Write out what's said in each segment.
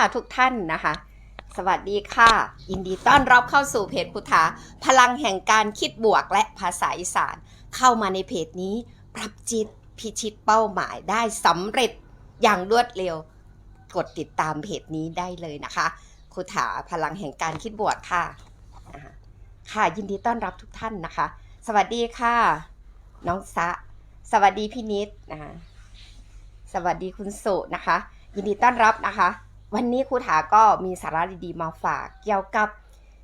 ค่ะทุกท่านนะคะ สวัสดีค่ะ ยินดีต้อนรับเข้าสู่เพจพุทธาพลังแห่งการคิดบวกและภาษาอีสาน เข้ามาในเพจนี้ ปรับจิตพิชิตเป้าหมายได้สำเร็จอย่างรวดเร็ว กดติดตามเพจนี้ได้เลยนะคะคุถาพลังแห่งการคิดบวกค่ะ ค่ะยินดีต้อนรับทุกท่านนะคะ สวัสดีค่ะ น้องซะสวัสดีพี่นิดนะคะสวัสดีคุณสุนะคะ ยินดีต้อนรับนะคะ วันนี้ครูถาก็มีสาระดีๆมาฝากเกี่ยวกับ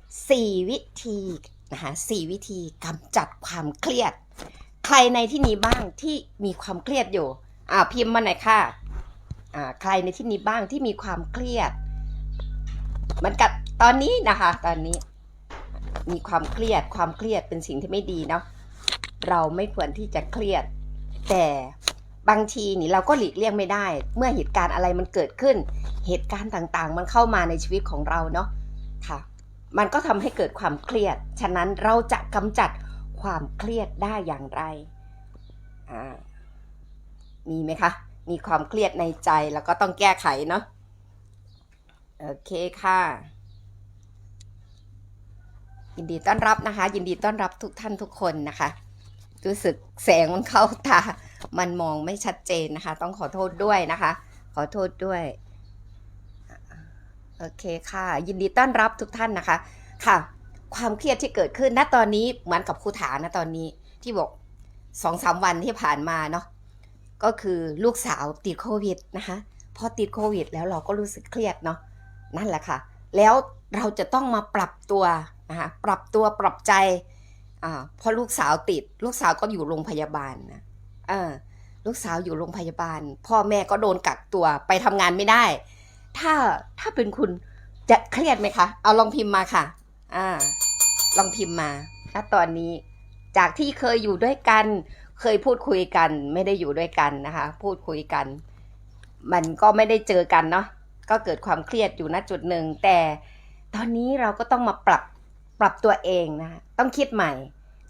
4 วิธีนะคะ4วิธีกำจัดความเครียด ใครในที่นี้บ้างที่มีความเครียดอยู่อ่าพิมพ์มาหน่อยค่ะอ่าใครในที่นี้บ้างที่มีความเครียดมันกับตอนนี้นะคะ ตอนนี้มีความเครียดความเครียดเป็นสิ่งที่ไม่ดีเนาะเราไม่ควรที่จะเครียด แต่ บางทีนี่เราก็หลีกเลี่ยงไม่ได้ เมื่อเหตุการณ์อะไรมันเกิดขึ้น เหตุการณ์ต่างๆ มันเข้ามาในชีวิตของเราเนาะค่ะ มันก็ทำให้เกิดความเครียด ฉะนั้นเราจะกำจัดความเครียดได้อย่างไรอ่ามีไหมคะ มีความเครียดในใจแล้วก็ต้องแก้ไขเนาะโอเคค่ะ ยินดีต้อนรับนะคะ ยินดีต้อนรับทุกท่านทุกคนนะคะ รู้สึกแสงมันเข้าตา มันมองไม่ชัดเจนนะคะ ต้องขอโทษด้วยนะคะ ขอโทษด้วย โอเคค่ะ ยินดีต้อนรับทุกท่านนะคะ ค่ะ ความเครียดที่เกิดขึ้นณตอนนี้เหมือนกับครูถานะตอนนี้ที่บอกสองสามวันที่ผ่านมาเนาะก็คือลูกสาวติดโควิดนะคะพอติดโควิด แล้วเราก็รู้สึกเครียดเนาะนั่นแหละค่ะ แล้วเราจะต้องมาปรับตัวนะคะปรับตัวปรับใจอ่าพอลูกสาวติด ลูกสาวก็อยู่โรงพยาบาลนะ เออลูกสาวอยู่โรงพยาบาล พ่อแม่ก็โดนกักตัวไปทำงานไม่ได้ ถ้าถ้าเป็นคุณจะเครียดไหมคะ เอาลองพิมพ์มาค่ะ อ่า ลองพิมพ์มาณตอนนี้ จากที่เคยอยู่ด้วยกัน เคยพูดคุยกัน ไม่ได้อยู่ด้วยกันนะคะ พูดคุยกัน มันก็ไม่ได้เจอกันเนาะ ก็เกิดความเครียดอยู่ณจุดหนึ่ง แต่ตอนนี้เราก็ต้องมาปรับ ปรับตัวเองนะคะต้องคิดใหม่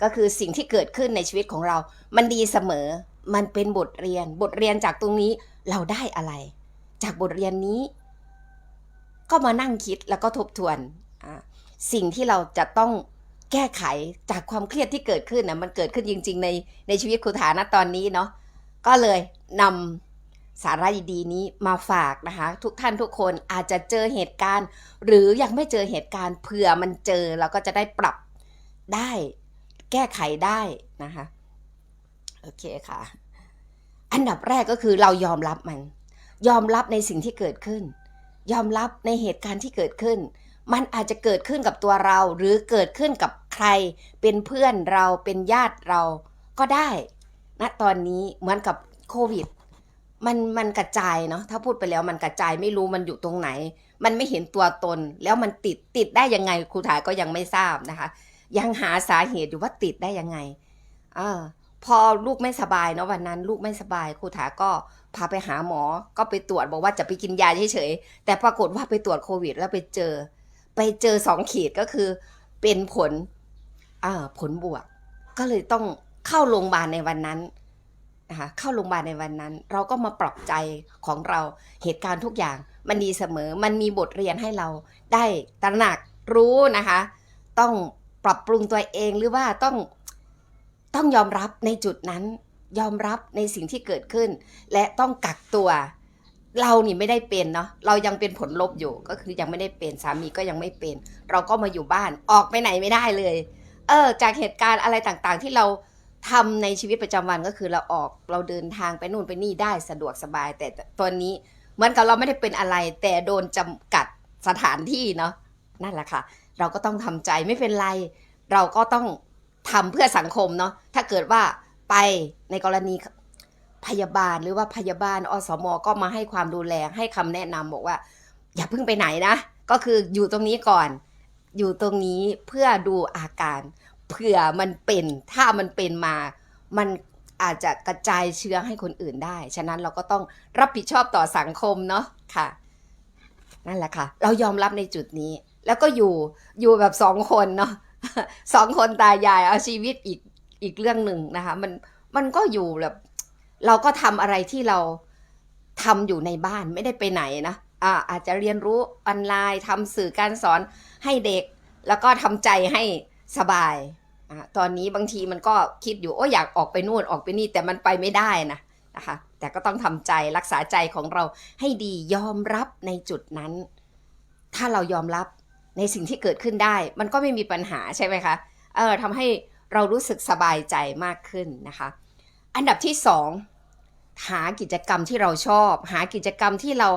ก็คือสิ่งที่เกิดขึ้นในชีวิตของเรา มันดีเสมอ มันเป็นบทเรียน บทเรียนจากตรงนี้เราได้อะไร จากบทเรียนนี้ ก็มานั่งคิดแล้วก็ทบทวน สิ่งที่เราจะต้องแก้ไขจากความเครียดที่เกิดขึ้นนะมันเกิดขึ้นจริง ๆ ในในชีวิตครูฐานะตอนนี้เนาะ ก็เลยนำสาระดีๆนี้มาฝากนะคะ ทุกท่านทุกคนอาจจะเจอเหตุการณ์ หรือยังไม่เจอเหตุการณ์เผื่อมันเจอเราก็จะได้ปรับได้ แก้ไขได้นะคะ โอเคค่ะ อันดับแรกก็คือเรายอมรับมัน ยอมรับในสิ่งที่เกิดขึ้น ยอมรับในเหตุการณ์ที่เกิดขึ้น มันอาจจะเกิดขึ้นกับตัวเราหรือเกิดขึ้นกับใคร เป็นเพื่อนเราเป็นญาติเราก็ได้ณตอนนี้เหมือนกับโควิดมันมันกระจายเนาะถ้าพูดไปแล้วมันกระจายไม่รู้มันอยู่ตรงไหน มันไม่เห็นตัวตนแล้วมันติดติดได้ยังไงครูถาก็ยังไม่ทราบนะคะ ยังหาสาเหตุอยู่ว่าติดได้ยังไงเออพอลูกไม่สบายเนาะวันนั้น ลูกไม่สบายครูถาก็พาไปหาหมอ ก็ไปตรวจบอกว่าจะไปกินยาเฉยๆแต่ปรากฏว่าไปตรวจโควิด แล้วไปเจอ ไปเจอสองขีดก็คือ เป็นผลอ่าผลบวก ก็เลยต้องเข้าโรงพยาบาลในวันนั้นนะคะเข้าโรงพยาบาลในวันนั้น เราก็มาปรับใจของเราเหตุการณ์ทุกอย่าง มันดีเสมอมันมีบทเรียนให้เราได้ตระหนักรู้นะคะ ต้อง ปรับปรุงตัวเองหรือว่าต้องต้องยอมรับในจุดนั้น ยอมรับในสิ่งที่เกิดขึ้น และต้องกักตัว เรานี่ไม่ได้เป็นเนาะเรายังเป็นผลลบอยู่ก็คือยังไม่ได้เป็นสามีก็ยังไม่เป็น เราก็มาอยู่บ้านออกไปไหนไม่ได้เลย เออ จากเหตุการณ์อะไรต่างๆ ที่เราทำในชีวิตประจำวันก็คือเราออกเราเดินทางไปนู่นไปนี่ได้สะดวกสบาย แต่ตอนนี้เหมือนกับเราไม่ได้เป็นอะไร แต่โดนจำกัดสถานที่เนาะนั่นแหละค่ะ เราก็ต้องทำใจไม่เป็นไร เราก็ต้องทำเพื่อสังคมเนาะถ้าเกิดว่าไปในกรณีพยาบาลหรือว่าพยาบาลอสมก็มาให้ความดูแลให้คำแนะนำบอกว่า อย่าเพิ่งไปไหนนะ ก็คืออยู่ตรงนี้ก่อน อยู่ตรงนี้เพื่อดูอาการเผื่อมันเป็นถ้ามันเป็นมา มันอาจจะกระจายเชื้อให้คนอื่นได้ ฉะนั้นเราก็ต้องรับผิดชอบต่อสังคมเนาะค่ะ นั่นแหละค่ะ เรายอมรับในจุดนี้ แล้วก็อยู่อยู่แบบสองคนเนาะสองคนตายายเอาชีวิตอีกอีกเรื่องหนึ่งนะคะ มันมันก็อยู่แบบเราก็ทำอะไรที่เราทำอยู่ในบ้านไม่ได้ไปไหนนะอ่าอาจจะเรียนรู้ออนไลน์ทำสื่อการสอนให้เด็ก แล้วก็ทำใจให้สบายอ่าตอนนี้บางทีมันก็คิดอยู่โอ้อยากออกไปนู่นออกไปนี่แต่มันไปไม่ได้นะนะคะแต่ก็ต้องทำใจรักษาใจของเราให้ดียอมรับในจุดนั้น ถ้าเรายอมรับ ในสิ่งที่เกิดขึ้นได้ มันก็ไม่มีปัญหาใช่ไหมคะเออทำให้เรารู้สึกสบายใจมากขึ้นนะคะ อันดับที่สองหากิจกรรมที่เราชอบ หากิจกรรมที่เรา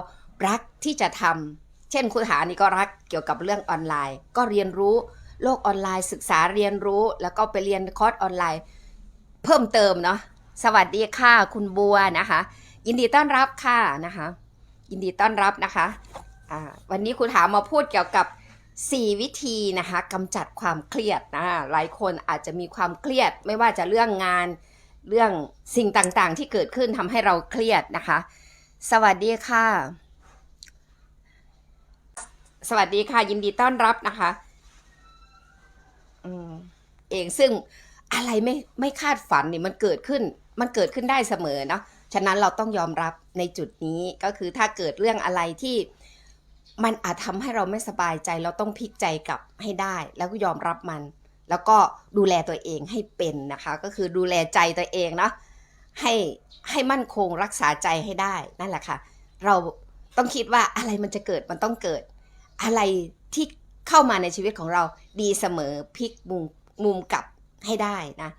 รักที่จะทำเช่นคุณหานี่ก็รักเกี่ยวกับเรื่องออนไลน์ ก็เรียนรู้โลกออนไลน์ ศึกษาเรียนรู้ แล้วก็ไปเรียนคอร์สออนไลน์ เพิ่มเติมเนาะสวัสดีค่ะคุณบัวนะคะ ยินดีต้อนรับค่ะนะคะ ยินดีต้อนรับนะคะวันนี้คุณถามาพูดเกี่ยวกับ 4 วิธีนะคะกำจัดความเครียดนะหลายคนอาจจะมีความเครียดไม่ว่าจะเรื่องงาน เรื่องสิ่งต่างๆ ที่เกิดขึ้นทำให้เราเครียดนะคะ สวัสดีค่ะ สวัสดีค่ะ ยินดีต้อนรับนะคะอเองซึ่งอะไรไม่ไม่คาดฝันนี่มันเกิดขึ้น มันเกิดขึ้นได้เสมอเนาะฉะนั้นเราต้องยอมรับในจุดนี้ก็คือถ้าเกิดเรื่องอะไรที่ มันอาจทำให้เราไม่สบายใจ เราต้องพลิกใจกลับให้ได้ แล้วก็ยอมรับมัน แล้วก็ดูแลตัวเองให้เป็นนะคะ ก็คือดูแลใจตัวเองเนาะให้ให้มั่นคงรักษาใจให้ได้นั่นแหละค่ะ เราต้องคิดว่าอะไรมันจะเกิดมันต้องเกิด อะไรที่เข้ามาในชีวิตของเราดีเสมอพลิกมุมมุมกลับให้ได้นะ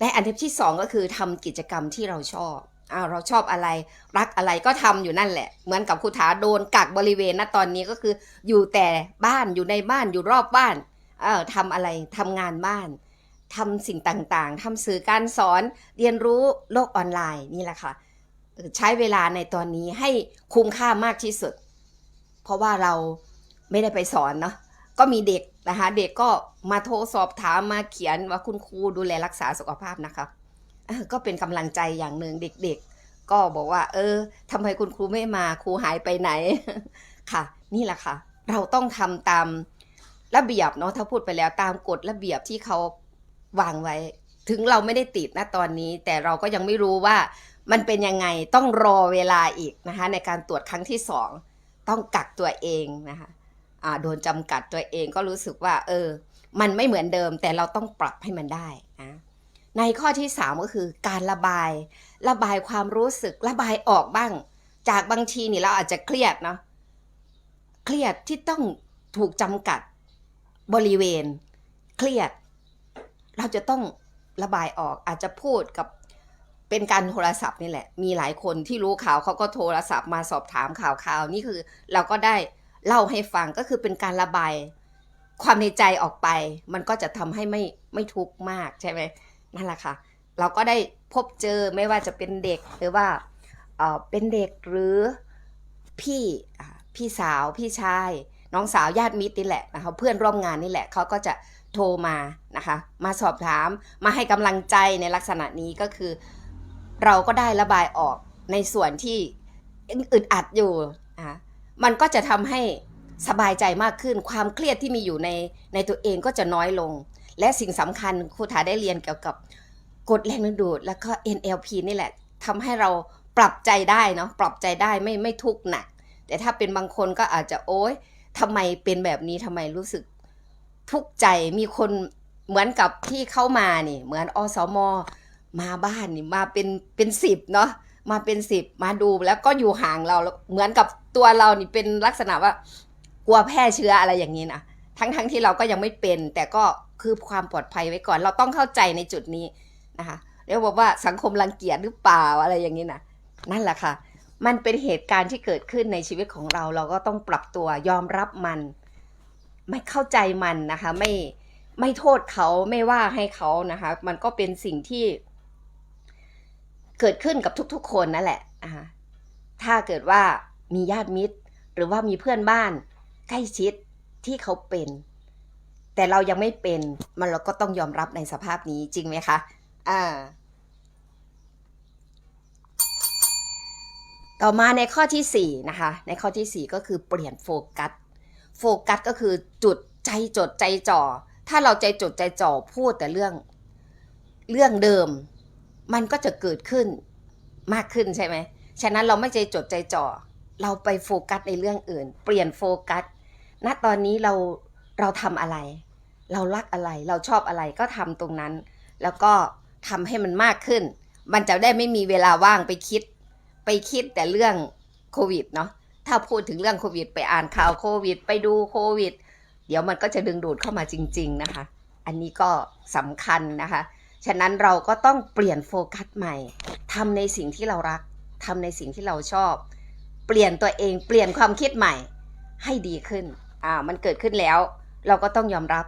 และอันที่สองก็คือทำกิจกรรมที่เราชอบ อ้าวเราชอบอะไรรักอะไรก็ทำอยู่นั่นแหละ เหมือนกับครูถาโดนกักบริเวณนะตอนนี้ก็คือ อยู่แต่บ้านอยู่ในบ้านอยู่รอบบ้านเออทำอะไรทำงานบ้านทำสิ่งต่างๆทำสื่อการสอนเรียนรู้โลกออนไลน์นี่แหละค่ะใช้เวลาในตอนนี้ให้คุ้มค่ามากที่สุด เพราะว่าเราไม่ได้ไปสอนเนาะก็มีเด็กนะคะเด็กก็มาโทรสอบถามมาเขียนว่าคุณครูดูแลรักษาสุขภาพนะคะ ก็เป็นกำลังใจอย่างหนึ่งเด็ก ๆ ก็บอกว่า เออทำไมคุณครูไม่มาครูหายไปไหนค่ะ นี่แหละค่ะ เราต้องทำตามระเบียบเนาะถ้าพูดไปแล้วตามกฎระเบียบที่เขาวางไว้ ถึงเราไม่ได้ติดนะตอนนี้ แต่เราก็ยังไม่รู้ว่ามันเป็นยังไงต้องรอเวลาอีกนะคะ ในการตรวจครั้งที่สองต้องกักตัวเองนะคะโดนจำกัดตัวเองก็รู้สึกว่า เออ มันไม่เหมือนเดิม แต่เราต้องปรับให้มันได้นะ ในข้อที่สามก็คือการระบาย ระบายความรู้สึกระบายออกบ้าง จากบางทีนี่เราอาจจะเครียดเนาะเครียดที่ต้องถูกจำกัดบริเวณ เครียด เราจะต้องระบายออกอาจจะพูดกับเป็นการโทรศัพท์นี่แหละ มีหลายคนที่รู้ข่าวเขาก็โทรศัพท์มาสอบถามข่าวข่าวนี่คือ เราก็ได้เล่าให้ฟังก็คือเป็นการระบาย ความในใจออกไป มันก็จะทำให้ไม่ไม่ทุกข์มากใช่ไหม นั่นแหละค่ะ เราก็ได้พบเจอไม่ว่าจะเป็นเด็กหรือว่าเป็นเด็กหรือพี่พี่สาวพี่ชาย น้องสาวญาติมิตรนี่แหละนะคะเพื่อนร่วมงานนี่แหละเขาก็จะโทรมานะคะ มาสอบถามมาให้กำลังใจในลักษณะนี้ก็คือ เราก็ได้ระบายออกในส่วนที่อึดอัดอยู่อะมันก็จะทำให้สบายใจมากขึ้นความเครียดที่มีอยู่ในในตัวเองก็จะน้อยลง และสิ่งสำคัญครูถาได้เรียนเกี่ยวกับกฎแรงดึงดูด แล้วก็ NLP นี่แหละทำให้เราปรับใจได้เนาะปรับใจได้ไม่ไม่ทุกข์หนัก แต่ถ้าเป็นบางคนก็อาจจะโอ๊ยทำไมเป็นแบบนี้ทำไมรู้สึกทุกข์ใจมีคนเหมือนกับที่เข้ามานี่เหมือนอสมมาบ้านนี่มาเป็นเป็นสิบเนาะมาเป็นสิบมาดูแล้วก็อยู่ห่างเราแล้วเหมือนกับตัวเรานี่เป็นลักษณะว่ากลัวแพร่เชื้ออะไรอย่างนี้นะ ทั้งทั้งที่เราก็ยังไม่เป็น แต่ก็คือความปลอดภัยไว้ก่อน เราต้องเข้าใจในจุดนี้นะคะเรียกว่าว่าสังคมรังเกียจหรือเปล่าอะไรอย่างนี้นะนั่นแหละค่ะ มันเป็นเหตุการณ์ที่เกิดขึ้นในชีวิตของเรา เราก็ต้องปรับตัวยอมรับมัน ไม่เข้าใจมันนะคะ ไม่ไม่โทษเขาไม่ว่าให้เขานะคะ มันก็เป็นสิ่งที่ เกิดขึ้นกับทุกๆ คนนั่นแหละอ่าถ้าเกิดว่ามีญาติมิตร หรือว่ามีเพื่อนบ้าน ใกล้ชิด ที่เขาเป็น แต่เรายังไม่เป็น มันเราก็ต้องยอมรับในสภาพนี้จริงไหมคะอ่าต่อมาในข้อที่ 4 นะคะ ในข้อที่ 4 ก็คือเปลี่ยนโฟกัส โฟกัสก็คือจุดใจจดใจจ่อ ถ้าเราใจจดใจจ่อพูดแต่เรื่องเรื่องเดิม มันก็จะเกิดขึ้นมากขึ้นใช่ไหม ฉะนั้นเราไม่ใจจดใจจ่อ เราไปโฟกัสในเรื่องอื่น เปลี่ยนโฟกัส ณตอนนี้เราเราทำอะไร เรารักอะไร เราชอบอะไรก็ทำตรงนั้น แล้วก็ทำให้มันมากขึ้น มันจะได้ไม่มีเวลาว่างไปคิด ไปคิดแต่เรื่องโควิดเนาะถ้าพูดถึงเรื่องโควิด ไปอ่านข่าวโควิด ไปดูโควิด เดี๋ยวมันก็จะดึงดูดเข้ามาจริง ๆนะคะ อันนี้ก็สำคัญนะคะ ฉะนั้นเราก็ต้องเปลี่ยนโฟกัสใหม่ทำในสิ่งที่เรารักทำในสิ่งที่เราชอบ เปลี่ยนตัวเองเปลี่ยนความคิดใหม่ให้ดีขึ้น อ่ามันเกิดขึ้นแล้ว เราก็ต้องยอมรับ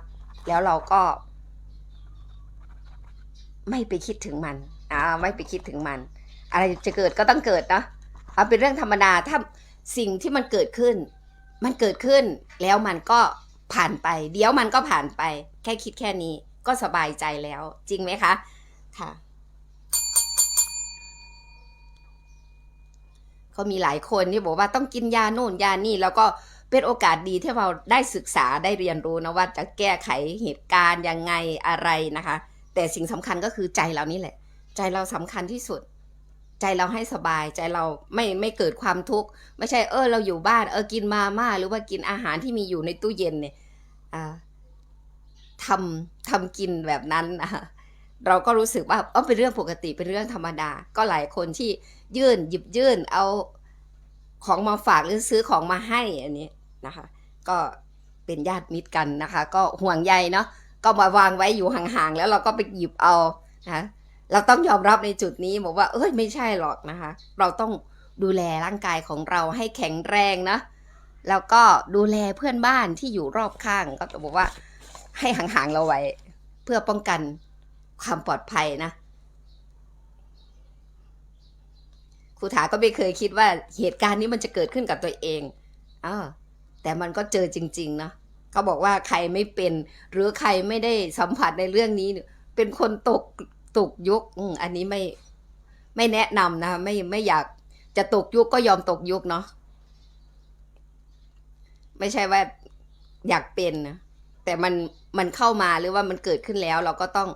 แล้วเราก็ ไม่ไปคิดถึงมันอ่าไม่ไปคิดถึงมัน อะไรจะเกิดก็ต้องเกิดนะเอาเป็นเรื่องธรรมดาถ้าสิ่งที่มันเกิดขึ้น มันเกิดขึ้น แล้วมันก็ผ่านไป เดี๋ยวมันก็ผ่านไป แค่คิดแค่นี้ก็สบายใจแล้ว จริงไหมคะ ค่ะ ก็มีหลายคนที่บอกว่าต้องกินยาโน่นยานี่ แล้วก็เป็นโอกาสดีที่เราได้ศึกษาได้เรียนรู้นะว่าจะแก้ไขเหตุการณ์ยังไงอะไรนะคะ แต่สิ่งสำคัญก็คือใจเรานี่แหละ ใจเราสำคัญที่สุด ใจเราให้สบายใจเราไม่ไม่เกิดความทุกข์ไม่ใช่เออเราอยู่บ้านเออกินมาม่าหรือว่ากินอาหารที่มีอยู่ในตู้เย็นเนี่ยทำทำกินแบบนั้นนะคะ เราก็รู้สึกว่าเออเป็นเรื่องปกติเป็นเรื่องธรรมดา ก็หลายคนที่ยื่นหยิบยื่นเอาของมาฝากหรือซื้อของมาให้อันนี้นะคะ ก็เป็นญาติมิตรกันนะคะ ก็ห่วงใยเนาะก็มาวางไว้อยู่ห่างๆแล้วเราก็ไปหยิบเอานะคะเราต้องยอมรับในจุดนี้บอกว่าเอ้ยไม่ใช่หรอกนะคะ เราต้องดูแลร่างกายของเราให้แข็งแรงนะแล้วก็ดูแลเพื่อนบ้านที่อยู่รอบข้างก็จะบอกว่าให้ห่างๆเราไว้ เพื่อป้องกัน ความปลอดภัยนะครูถาก็ไม่เคยคิดว่าเหตุการณ์นี้มันจะเกิดขึ้นกับตัวเองอาแต่มันก็เจอจริงๆนะเขาบอกว่าใครไม่เป็น หรือใครไม่ได้สัมผัสในเรื่องนี้ เป็นคนตกตกยุคอันนี้ไม่ไม่แนะนำนะไม่ไม่อยากจะตกยุคก็ยอมตกยุคเนาะไม่ใช่ว่าอยากเป็นนะแต่มันมันเข้ามาหรือว่ามันเกิดขึ้นแล้ว เราก็ต้อง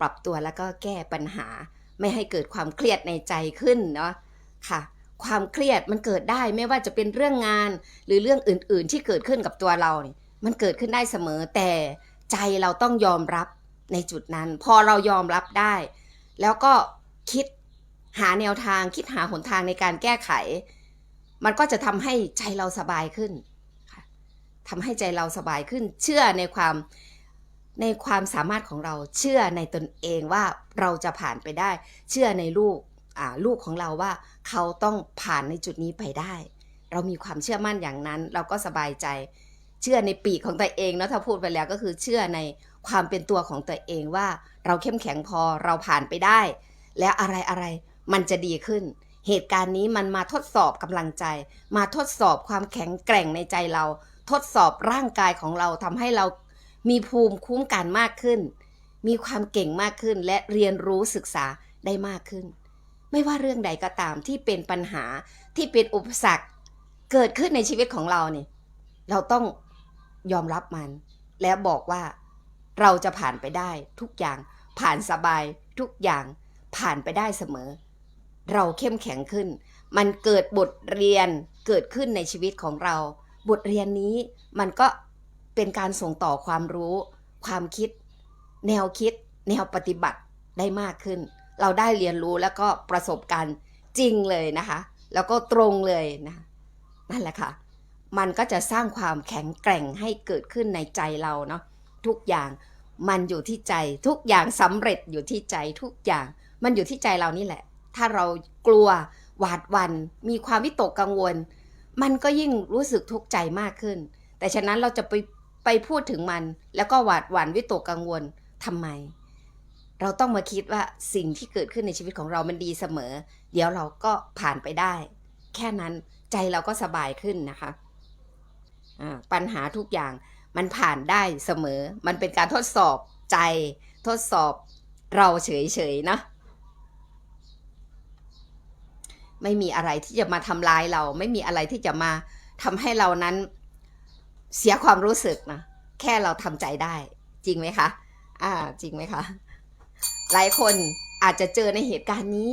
ปรับตัวแล้วก็แก้ปัญหา ไม่ให้เกิดความเครียดในใจขึ้นเนาะค่ะ ความเครียดมันเกิดได้ไม่ว่าจะเป็นเรื่องงาน หรือเรื่องอื่น ๆ ที่เกิดขึ้นกับตัวเราเนี่ยมันเกิดขึ้นได้เสมอแต่ใจเราต้องยอมรับในจุดนั้น พอเรายอมรับได้ แล้วก็คิดหาแนวทางคิดหาหนทางในการแก้ไข มันก็จะทำให้ใจเราสบายขึ้นค่ะทำให้ใจเราสบายขึ้น เชื่อในความ ในความสามารถของเราเชื่อในตนเองว่าเราจะผ่านไปได้ เชื่อในลูกลูกของเราว่าเขาต้องผ่านในจุดนี้ไปได้ เรามีความเชื่อมั่นอย่างนั้น เราก็สบายใจ เชื่อในปีกของตัวเองเนาะถ้าพูดไปแล้วก็คือเชื่อในความเป็นตัวของตัวเองว่าเราเข้มแข็งพอเราผ่านไปได้ แล้วอะไรอะไรมันจะดีขึ้น เหตุการณ์นี้มันมาทดสอบกำลังใจ มาทดสอบความแข็งแกร่งในใจเรา ทดสอบร่างกายของเราทำให้เรา มีภูมิคุ้มกันมากขึ้น มีความเก่งมากขึ้นและเรียนรู้ศึกษาได้มากขึ้น ไม่ว่าเรื่องใดก็ตามที่เป็นปัญหาที่เป็นอุปสรรคเกิดขึ้นในชีวิตของเราเนี่ย เราต้องยอมรับมัน แล้วบอกว่าเราจะผ่านไปได้ทุกอย่างผ่านสบายทุกอย่างผ่านไปได้เสมอ เราเข้มแข็งขึ้น มันเกิดบทเรียนเกิดขึ้นในชีวิตของเรา บทเรียนนี้มันก็ เป็นการส่งต่อความรู้ ความคิด แนวคิด แนวปฏิบัติได้มากขึ้น เราได้เรียนรู้แล้วก็ประสบการณ์จริงเลยนะคะ แล้วก็ตรงเลยนะนั่นแหละค่ะ มันก็จะสร้างความแข็งแกร่งให้เกิดขึ้นในใจเราเนาะทุกอย่างมันอยู่ที่ใจทุกอย่างสำเร็จอยู่ที่ใจทุกอย่างมันอยู่ที่ใจเรานี่แหละ ถ้าเรากลัวหวาดวันมีความวิตกกังวล มันก็ยิ่งรู้สึกทุกข์ใจมากขึ้น แต่ฉะนั้นเราจะไป ไปพูดถึงมันแล้วก็หวาดหวั่นวิตกกังวลทำไม เราต้องมาคิดว่าสิ่งที่เกิดขึ้นในชีวิตของเรามันดีเสมอ เดี๋ยวเราก็ผ่านไปได้ แค่นั้นใจเราก็สบายขึ้นนะคะปัญหาทุกอย่างมันผ่านได้เสมอ มันเป็นการทดสอบใจ ทดสอบเราเฉยๆเนาะไม่มีอะไรที่จะมาทำร้ายเรา ไม่มีอะไรที่จะมาทำให้เรานั้น เสียความรู้สึกนะแค่เราทำใจได้ จริงไหมคะ อ่า จริงไหมคะ หลายคนอาจจะเจอในเหตุการณ์นี้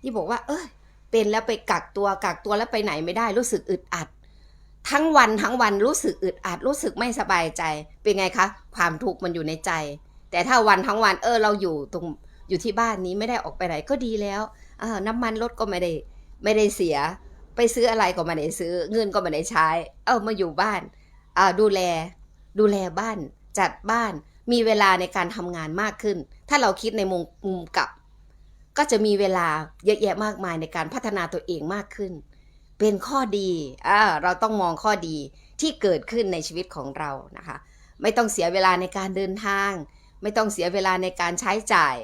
ที่บอกว่า เออเป็นแล้วไปกักตัวกักตัวแล้วไปไหนไม่ได้รู้สึกอึดอัด ทั้งวันทั้งวันรู้สึกอึดอัด รู้สึกไม่สบายใจ เป็นไงคะ ความทุกข์มันอยู่ในใจ แต่ถ้าวันทั้งวันเออเราอยู่ตรงอยู่ที่บ้านนี้ไม่ได้ออกไปไหนก็ดีแล้วน้ำมันรถก็ไม่ได้ไม่ได้เสีย ไปซื้ออะไรก็ไม่ได้ซื้อ เงินก็ไม่ได้ใช้ เออมาอยู่บ้าน ดูแลดูแลบ้านจัดบ้านมีเวลาในการทำงานมากขึ้น ถ้าเราคิดในมุมมุมกลับ ก็จะมีเวลาเยอะแยะมากมายในการพัฒนาตัวเองมากขึ้น เป็นข้อดีอ่าเราต้องมองข้อดีที่เกิดขึ้นในชีวิตของเรานะคะ ไม่ต้องเสียเวลาในการเดินทาง ไม่ต้องเสียเวลาในการใช้จ่าย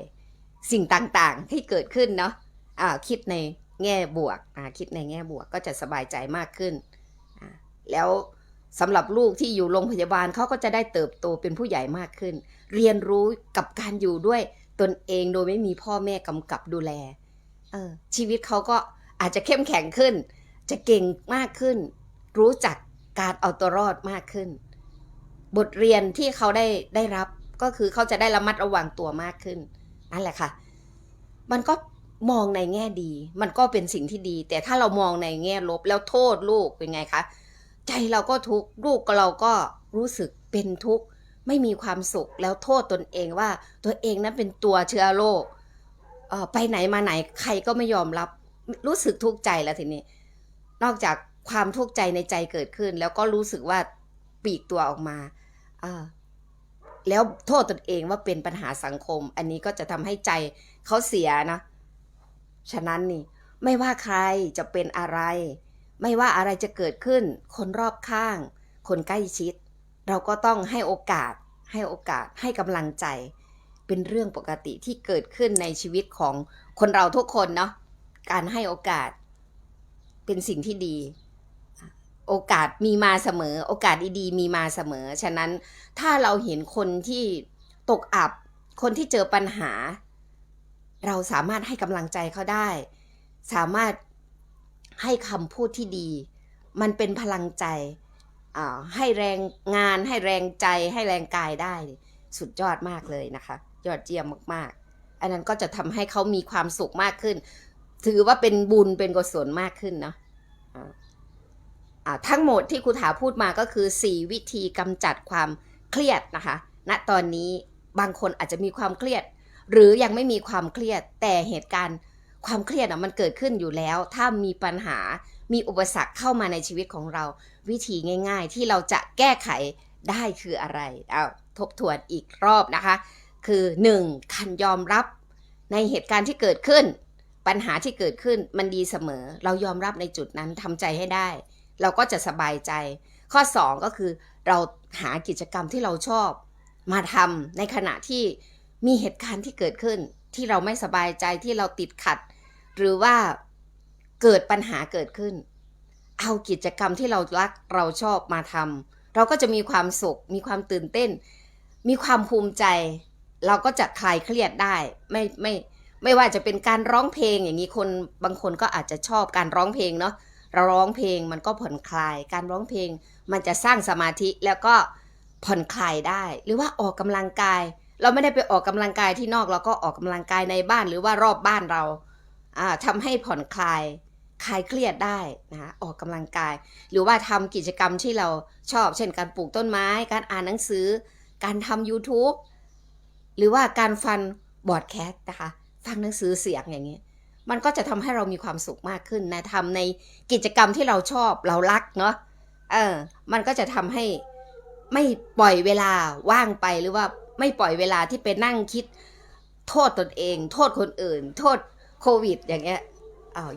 สิ่งต่างๆที่เกิดขึ้นเนาะอ่าคิดในแง่บวกอ่าคิดในแง่บวกก็จะสบายใจมากขึ้นอ่าแล้ว สำหรับลูกที่อยู่โรงพยาบาลเขาก็จะได้เติบโตเป็นผู้ใหญ่มากขึ้น เรียนรู้กับการอยู่ด้วยตนเองโดยไม่มีพ่อแม่กำกับดูแลเออชีวิตเขาก็อาจจะเข้มแข็งขึ้น จะเก่งมากขึ้น รู้จักการเอาตัวรอดมากขึ้น บทเรียนที่เขาได้ได้รับก็คือเขาจะได้ระมัดระวังตัวมากขึ้นนั่นแหละค่ะ มันก็มองในแง่ดี มันก็เป็นสิ่งที่ดี แต่ถ้าเรามองในแง่ลบแล้วโทษลูกเป็นไงคะ ใจเราก็ทุกข์ลูกเราก็รู้สึกเป็นทุกข์ไม่มีความสุขแล้วโทษตนเองว่า ตัวเองนั้นเป็นตัวเชื้อโรคไปไหนมาไหนใครก็ไม่ยอมรับรู้สึกทุกข์ใจแล้วทีนี้ นอกจากความทุกข์ใจในใจเกิดขึ้น แล้วก็รู้สึกว่าปีกตัวออกมาแล้วโทษตนเองว่าเป็นปัญหาสังคม อันนี้ก็จะทำให้ใจเขาเสียนะ ฉะนั้นนี่ ไม่ว่าใครจะเป็นอะไร ไม่ว่าอะไรจะเกิดขึ้น คนรอบข้าง คนใกล้ชิด เราก็ต้องให้โอกาส ให้โอกาส ให้กำลังใจ เป็นเรื่องปกติที่เกิดขึ้นในชีวิตของคนเราทุกคนเนาะ การให้โอกาส เป็นสิ่งที่ดี โอกาสมีมาเสมอ โอกาสดีๆมีมาเสมอ ฉะนั้นถ้าเราเห็นคนที่ตกอับ คนที่เจอปัญหา เราสามารถให้กำลังใจเขาได้ สามารถ ให้คำพูดที่ดี มันเป็นพลังใจให้แรงงานให้แรงใจให้แรงกายได้ สุดยอดมากเลยนะคะ ยอดเยี่ยมมากๆ อันนั้นก็จะทำให้เขามีความสุขมากขึ้น ถือว่าเป็นบุญเป็นกุศลมากขึ้นเนาะทั้งหมดที่ครูถาพูดมาก็คือ 4 วิธีกำจัดความเครียดนะคะณตอนนี้บางคนอาจจะมีความเครียด หรือยังไม่มีความเครียดแต่เหตุการณ์ ความเครียดอะมันเกิดขึ้นอยู่แล้ว ถ้ามีปัญหามีอุปสรรคเข้ามาในชีวิตของเรา วิธีง่าย ๆ ที่เราจะแก้ไขได้คืออะไรเอาทบทวนอีกรอบนะคะ คือ 1. การยอมรับในเหตุการณ์ที่เกิดขึ้น ปัญหาที่เกิดขึ้นมันดีเสมอ เรายอมรับในจุดนั้นทำใจให้ได้ เราก็จะสบายใจ ข้อ 2 ก็คือเราหากิจกรรมที่เราชอบ มาทำในขณะที่มีเหตุการณ์ที่เกิดขึ้น ที่เราไม่สบายใจที่เราติดขัด หรือว่าเกิดปัญหาเกิดขึ้น เอากิจกรรมที่เรารักเราชอบมาทำเราก็จะมีความสุข มีความตื่นเต้น มีความภูมิใจ เราก็จะคลายเครียดได้ไม่ไม่ไม่ว่าจะเป็นการร้องเพลงอย่างนี้คนบางคนก็อาจจะชอบการร้องเพลงเนาะเราร้องเพลงมันก็ผ่อนคลาย การร้องเพลงมันจะสร้างสมาธิแล้วก็ผ่อนคลายได้ หรือว่าออกกำลังกาย เราไม่ได้ไปออกกำลังกายที่นอกเราก็ออกกำลังกายในบ้านหรือว่ารอบบ้านเรา ทำให้ผ่อนคลายคลายเครียดได้นะคะออกกำลังกาย หรือว่าทำกิจกรรมที่เราชอบ เช่นการปลูกต้นไม้ การอ่านหนังสือ การทำ YouTube หรือว่าการฟังบอดแคสต์นะคะ ฟังหนังสือเสียงอย่างนี้ มันก็จะทำให้เรามีความสุขมากขึ้นนะทำในกิจกรรมที่เราชอบเรารักเนาะเออมันก็จะทำให้ไม่ปล่อยเวลาว่างไปหรือว่าไม่ปล่อยเวลาที่ไปนั่งคิด โทษตนเอง โทษคนอื่น โทษ โควิด อย่างเงี้ย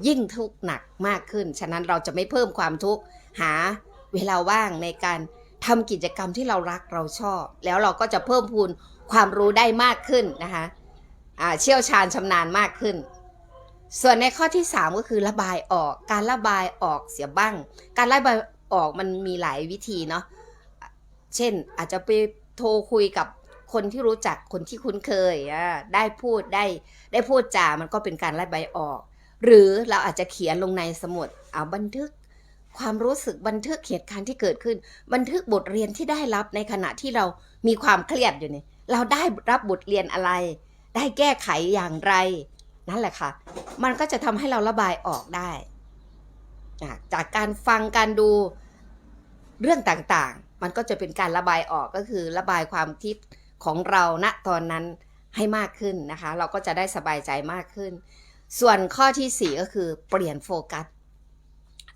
ยิ่งทุกข์หนักมากขึ้น ฉะนั้นเราจะไม่เพิ่มความทุกข์หาเวลาว่างในการทำกิจกรรมที่เรารักเราชอบ แล้วเราก็จะเพิ่มพูนความรู้ได้มากขึ้นนะคะเชี่ยวชาญชำนาญมากขึ้น ส่วนในข้อที่ 3 ก็คือระบายออก การระบายออกเสียบ้าง การระบายออกมันมีหลายวิธีเนาะ เช่นอาจจะไปโทรคุยกับ คนที่รู้จักคนที่คุ้นเคยอ่าได้พูดได้ได้พูดจามันก็เป็นการระบายออก หรือเราอาจจะเขียนลงในสมุดเอาบันทึก ความรู้สึกบันทึกเหตุการณ์ที่เกิดขึ้น บันทึกบทเรียนที่ได้รับในขณะที่เรามีความเครียดอยู่เนี่ยเราได้รับบทเรียนอะไร ได้แก้ไขอย่างไร นั่นแหละค่ะ มันก็จะทำให้เราระบายออกได้ จากการฟังการดูเรื่องต่างๆ มันก็จะเป็นการระบายออกก็คือระบายความคิด ของเราณตอนนั้นให้มากขึ้นนะคะ เราก็จะได้สบายใจมากขึ้น ส่วนข้อที่สี่ก็คือเปลี่ยนโฟกัส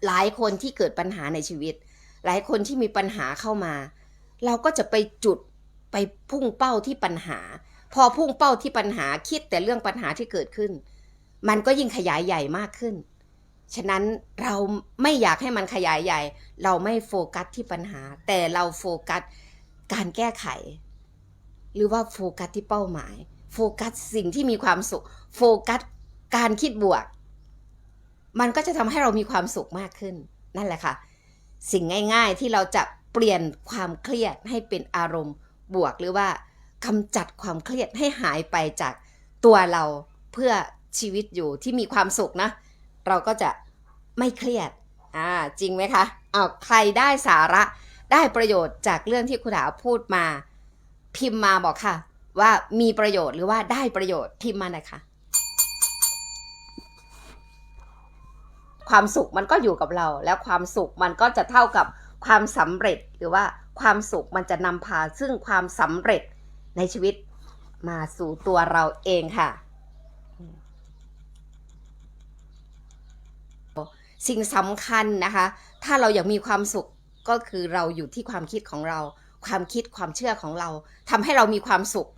หลายคนที่เกิดปัญหาในชีวิต หลายคนที่มีปัญหาเข้ามา เราก็จะไปจุดไปพุ่งเป้าที่ปัญหา พอพุ่งเป้าที่ปัญหาคิดแต่เรื่องปัญหาที่เกิดขึ้น มันก็ยิ่งขยายใหญ่มากขึ้น ฉะนั้นเราไม่อยากให้มันขยายใหญ่ เราไม่โฟกัสที่ปัญหา แต่เราโฟกัสการแก้ไข หรือว่าโฟกัสที่เป้าหมาย โฟกัสสิ่งที่มีความสุข โฟกัสการคิดบวก มันก็จะทำให้เรามีความสุขมากขึ้น นั่นแหละค่ะ สิ่งง่ายๆที่เราจะเปลี่ยนความเครียดให้เป็นอารมณ์บวกหรือว่ากำจัดความเครียดให้หายไปจากตัวเราเพื่อชีวิตอยู่ที่มีความสุขนะ เราก็จะไม่เครียด อ่า จริงไหมคะ เอาใครได้สาระได้ประโยชน์จากเรื่องที่คุณถาพูดมา พิมพ์มาบอกค่ะ ว่ามีประโยชน์หรือว่าได้ประโยชน์พิมพ์มาหน่อยค่ะ ความสุขมันก็อยู่กับเรา แล้วความสุขมันก็จะเท่ากับความสำเร็จหรือว่าความสุขมันจะนำพาซึ่งความสำเร็จในชีวิตมาสู่ตัวเราเองค่ะ สิ่งสำคัญนะคะ ถ้าเราอยากมีความสุขก็คือเราอยู่ที่ความคิดของเรา ความคิดความเชื่อของเราทำให้เรามีความสุข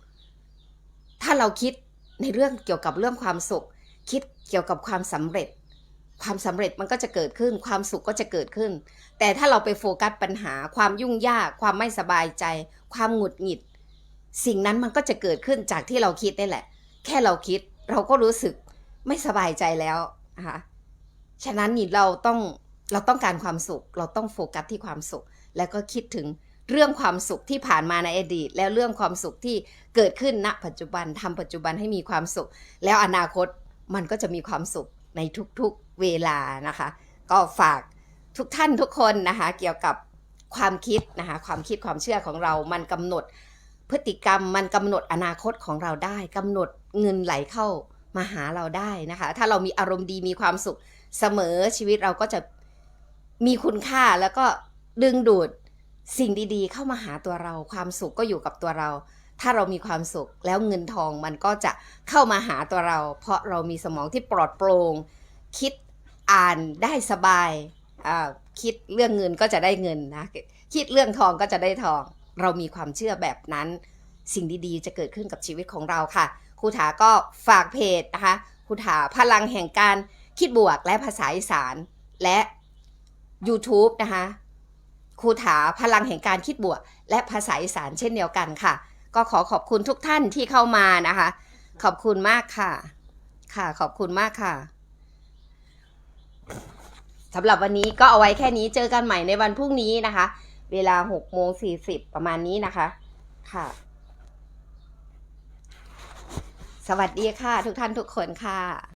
ถ้าเราคิดในเรื่องเกี่ยวกับเรื่องความสุข คิดเกี่ยวกับความสำเร็จ ความสำเร็จมันก็จะเกิดขึ้น ความสุขก็จะเกิดขึ้น แต่ถ้าเราไปโฟกัสปัญหา ความยุ่งยาก ความไม่สบายใจ ความหงุดหงิด สิ่งนั้นมันก็จะเกิดขึ้นจากที่เราคิดนี่แหละ แค่เราคิดเราก็รู้สึกไม่สบายใจแล้วนะคะฉะนั้นนี่เราต้องเราต้องการความสุข เราต้องโฟกัสที่ความสุข แล้วก็คิดถึง เรื่องความสุขที่ผ่านมาในอดีต แล้วเรื่องความสุขที่เกิดขึ้นณ ปัจจุบันทำปัจจุบันให้มีความสุข แล้วอนาคตมันก็จะมีความสุขในทุกๆเวลานะคะ ก็ฝากทุกท่านทุกคนนะคะ เกี่ยวกับความคิดนะคะความคิดความเชื่อของเรามันกำหนดพฤติกรรมมันกำหนดอนาคตของเราได้กำหนดเงินไหลเข้ามาหาเราได้นะคะ ถ้าเรามีอารมณ์ดีมีความสุขเสมอชีวิตเราก็จะมีคุณค่าแล้วก็ดึงดูด สิ่งดีๆ เข้ามาหาตัวเราความสุขก็อยู่กับตัวเรา ถ้าเรามีความสุขแล้วเงินทองมันก็จะเข้ามาหาตัวเรา เพราะเรามีสมองที่ปลอดโปร่งคิดอ่านได้สบายคิดเรื่องเงินก็จะได้เงินนะคิดเรื่องทองก็จะได้ทอง เรามีความเชื่อแบบนั้น สิ่งดีๆ จะเกิดขึ้นกับชีวิตของเราค่ะครูถาก็ฝากเพจนะคะครูถาพลังแห่งการคิดบวกและภาษาอีสานและ YouTube นะคะ ครูถาพลังแห่งการคิดบวก และภาษาอีสานเช่นเดียวกันค่ะ ก็ขอขอบคุณทุกท่านที่เข้ามานะคะ ขอบคุณมากค่ะ ค่ะขอบคุณมากค่ะสำหรับวันนี้ก็เอาไว้แค่นี้เจอกันใหม่ในวันพรุ่งนี้นะคะ เวลา6โมง40ประมาณนี้นะคะ ค่ะ สวัสดีค่ะ ทุกท่านทุกคนค่ะ